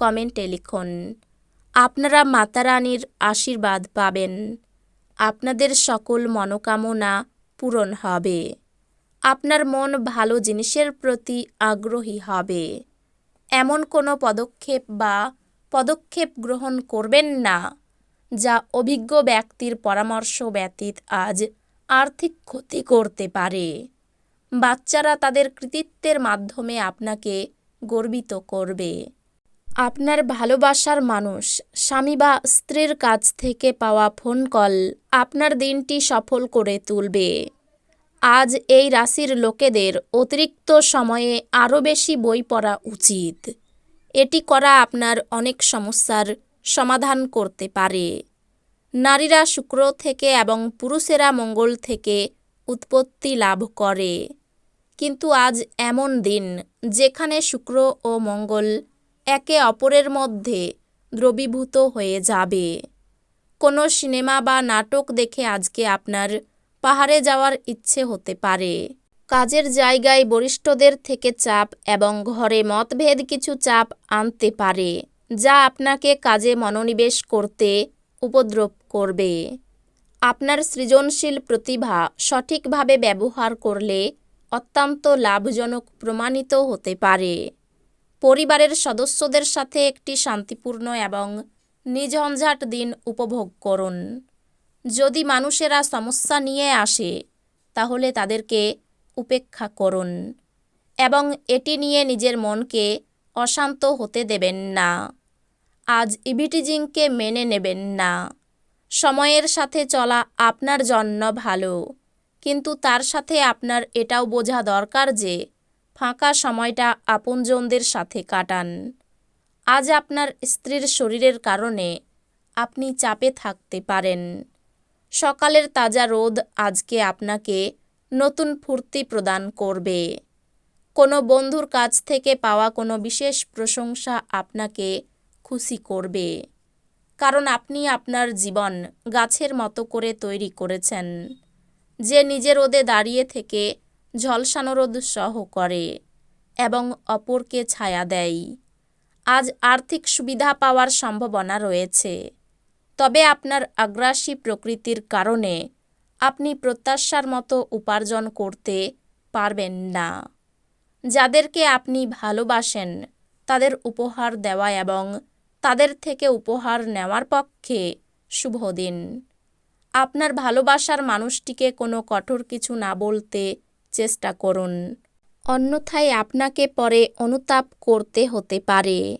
কমেন্টে লিখুন, আপনারা মাতা রানীর আশীর্বাদ পাবেন। আপনাদের সকল মনোকামনা পূরণ হবে। আপনার মন ভালো জিনিসের প্রতি আগ্রহী হবে। এমন কোনো পদক্ষেপ বা পদক্ষেপ গ্রহণ করবেন না, যা অভিজ্ঞ ব্যক্তির পরামর্শ ব্যতীত আজ আর্থিক ক্ষতি করতে পারে। বাচ্চারা তাদের কৃতিত্বের মাধ্যমে আপনাকে গর্বিত করবে। আপনার ভালোবাসার মানুষ, স্বামী বা স্ত্রীর কাছ থেকে পাওয়া ফোন কল আপনার দিনটি সফল করে তুলবে। আজ এই রাশির লোকেদের অতিরিক্ত সময়ে আরও বেশি বই পড়া উচিত। এটি করা আপনার অনেক সমস্যার সমাধান করতে পারে। নারীরা শুক্র থেকে এবং পুরুষেরা মঙ্গল থেকে উৎপত্তি লাভ করে। কিন্তু আজ এমন দিন যেখানে শুক্র ও মঙ্গল একে অপরের মধ্যে দ্রবীভূত হয়ে যাবে। কোনো সিনেমা বা নাটক দেখে আজকে আপনার পাহাড়ে যাওয়ার ইচ্ছে হতে পারে। কাজের জায়গায় বরিষ্ঠদের থেকে চাপ এবং ঘরে মতভেদ কিছু চাপ আনতে পারে, যা আপনাকে কাজে মনোনিবেশ করতে উপদ্রব করবে। আপনার সৃজনশীল প্রতিভা সঠিকভাবে ব্যবহার করলে অত্যন্ত লাভজনক প্রমাণিত হতে পারে। পরিবারের সদস্যদের সাথে একটি শান্তিপূর্ণ এবং নিঝঞ্ঝাট দিন উপভোগ করুন। যদি মানুষেরা সমস্যা নিয়ে আসে, তাহলে তাদেরকে উপেক্ষা করুন এবং এটি নিয়ে নিজের মনকে অশান্ত হতে দেবেন না। আজ ইভিটিজিংকে মেনে নেবেন না। সময়ের সাথে চলা আপনার জন্য ভালো, কিন্তু তার সাথে আপনার এটাও বোঝা দরকার যে ফাঁকা সময়টা আপনজনদের সাথে কাটান। আজ আপনার স্ত্রীর শরীরের কারণে আপনি চাপে থাকতে পারেন। সকালের তাজা রোদ আজকে আপনাকে নতুন ফুর্তি প্রদান করবে। কোনো বন্ধুর কাছ থেকে পাওয়া কোনো বিশেষ প্রশংসা আপনাকে খুশি করবে। কারণ আপনি আপনার জীবন গাছের মতো করে তৈরি করেছেন। যে নিজের রোদে দাঁড়িয়ে থেকে ঝলসানোরোধ সহ করে এবং অপরকে ছায়া দেয়। আজ আর্থিক সুবিধা পাওয়ার সম্ভাবনা রয়েছে। তবে আপনার আগ্রাসী প্রকৃতির কারণে আপনি প্রত্যাশার মতো উপার্জন করতে পারবেন না। যাদেরকে আপনি ভালোবাসেন, তাদের উপহার দেওয়া এবং তাদের থেকে উপহার নেওয়ার পক্ষে শুভ দিন। আপনার ভালোবাসার মানুষটিকে কোনো কঠোর কিছু না বলতে চেষ্টা করুন। অন্যথায় আপনাকে পরে অনুতাপ করতে হতে পারে।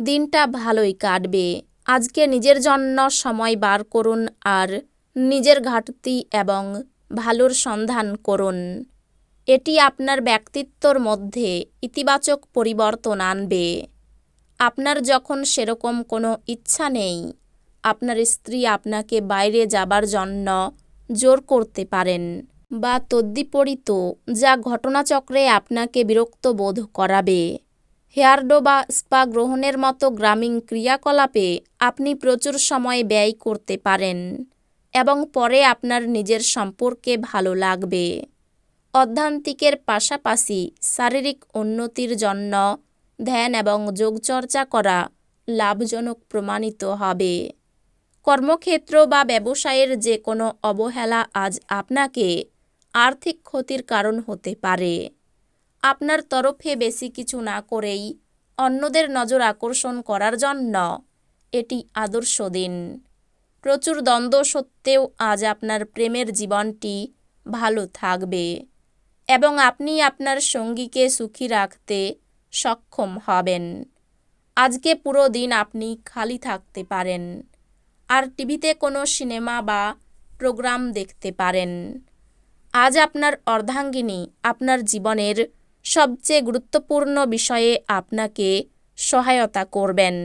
দিনটা ভালোই কাটবে। আজকে নিজের জন্য সময় বার করুন আর নিজের ঘাটতি এবং ভালোর সন্ধান করুন। এটি আপনার ব্যক্তিত্বর মধ্যে ইতিবাচক পরিবর্তন আনবে। আপনার যখন সেরকম কোনো ইচ্ছা নেই, আপনার স্ত্রী আপনাকে বাইরে যাবার জন্য জোর করতে পারেন। বা তদ্বিপরীত যা ঘটনাচক্রে আপনাকে বিরক্ত বোধ করাবে। হেয়ারডো বা স্পা গ্রহণের মতো গ্রামীণ ক্রিয়াকলাপে আপনি প্রচুর সময় ব্যয় করতে পারেন এবং পরে আপনার নিজের সম্পর্কে ভালো লাগবে। অধ্যান্তিকের পাশাপাশি শারীরিক উন্নতির জন্য ধ্যান এবং যোগচর্চা করা লাভজনক প্রমাণিত হবে। কর্মক্ষেত্র বা ব্যবসায়ের যে কোনো অবহেলা আজ আপনাকে আর্থিক ক্ষতির কারণ হতে পারে। আপনার তরফে বেশি কিছু না করেই অন্যদের নজর আকর্ষণ করার জন্য এটি আদর্শ দিন। প্রচুর দ্বন্দ্ব সত্ত্বেও আজ আপনার প্রেমের জীবনটি ভালো থাকবে এবং আপনি আপনার সঙ্গীকে সুখী রাখতে সক্ষম হবেন। আজকে পুরো দিন আপনি খালি থাকতে পারেন। আর টিভিতে কোনো সিনেমা বা প্রোগ্রাম দেখতে পারেন। আজ আপনার অর্ধাঙ্গিনী আপনার জীবনের সবচেয়ে গুরুত্বপূর্ণ বিষয়ে আপনাকে সহায়তা করবেন।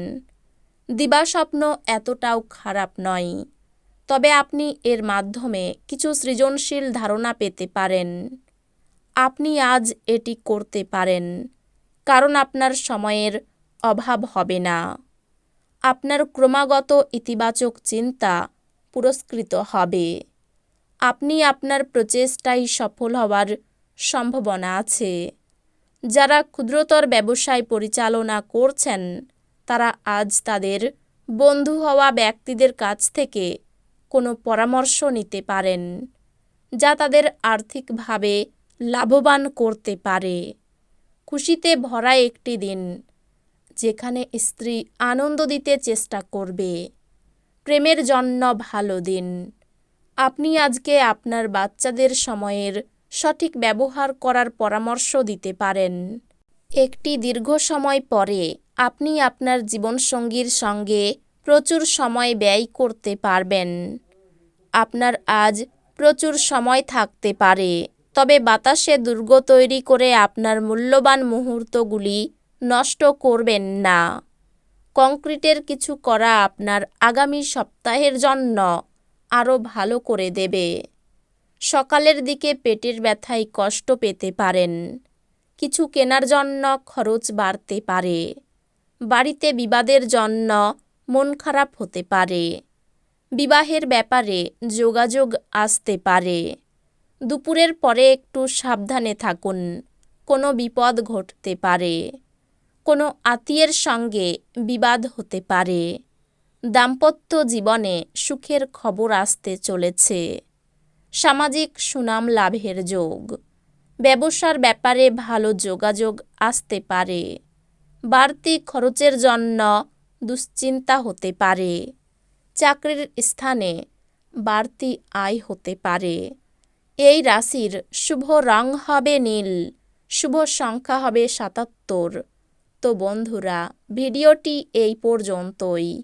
দিবাস্বপ্ন এতটাও খারাপ নয়, তবে আপনি এর মাধ্যমে কিছু সৃজনশীল ধারণা পেতে পারেন। আপনি আজ এটি করতে পারেন, কারণ আপনার সময়ের অভাব হবে না। আপনার ক্রমাগত ইতিবাচক চিন্তা পুরস্কৃত হবে। আপনি আপনার প্রচেষ্টায় সফল হওয়ার সম্ভাবনা আছে। যারা ক্ষুদ্রতর ব্যবসায় পরিচালনা করছেন, তারা আজ তাদের বন্ধু হওয়া ব্যক্তিদের কাছ থেকে কোনো পরামর্শ নিতে পারেন, যা তাদের আর্থিকভাবে লাভবান করতে পারে। খুশিতে ভরা একটি দিন, যেখানে স্ত্রী আনন্দ দিতে চেষ্টা করবে। প্রেমের জন্য ভালো দিন। আপনি আজকে আপনার বাচ্চাদের সময়ের সঠিক ব্যবহার করার পরামর্শ দিতে পারেন। একটি দীর্ঘ সময় পরে আপনি আপনার জীবনসঙ্গীর সঙ্গে প্রচুর সময় ব্যয় করতে পারবেন। আপনার আজ প্রচুর সময় থাকতে পারে, তবে বাতাসে দুর্গ তৈরি করে আপনার মূল্যবান মুহূর্তগুলি নষ্ট করবেন না। কংক্রিটের কিছু করা আপনার আগামী সপ্তাহের জন্য আরও ভালো করে দেবে। সকালের দিকে পেটের ব্যথায় কষ্ট পেতে পারেন। কিছু কেনার জন্য খরচ বাড়তে পারে। বাড়িতে বিবাদের জন্য মন খারাপ হতে পারে। বিবাহের ব্যাপারে যোগাযোগ আসতে পারে। দুপুরের পরে একটু সাবধানে থাকুন। কোনো বিপদ ঘটতে পারে। কোনো আত্মীয়ের সঙ্গে বিবাদ হতে পারে। দাম্পত্য জীবনে সুখের খবর আসতে চলেছে। সামাজিক সুনাম লাভের যোগ। ব্যবসার ব্যাপারে ভালো যোগাযোগ আসতে পারে। বাড়তি খরচের জন্য দুশ্চিন্তা হতে পারে। চাকরির স্থানে বাড়তি আয় হতে পারে। এই রাশির শুভ রং হবে নীল, শুভ সংখ্যা হবে সাতাত্তর। তো বন্ধুরা, ভিডিওটি এই পর্যন্তই।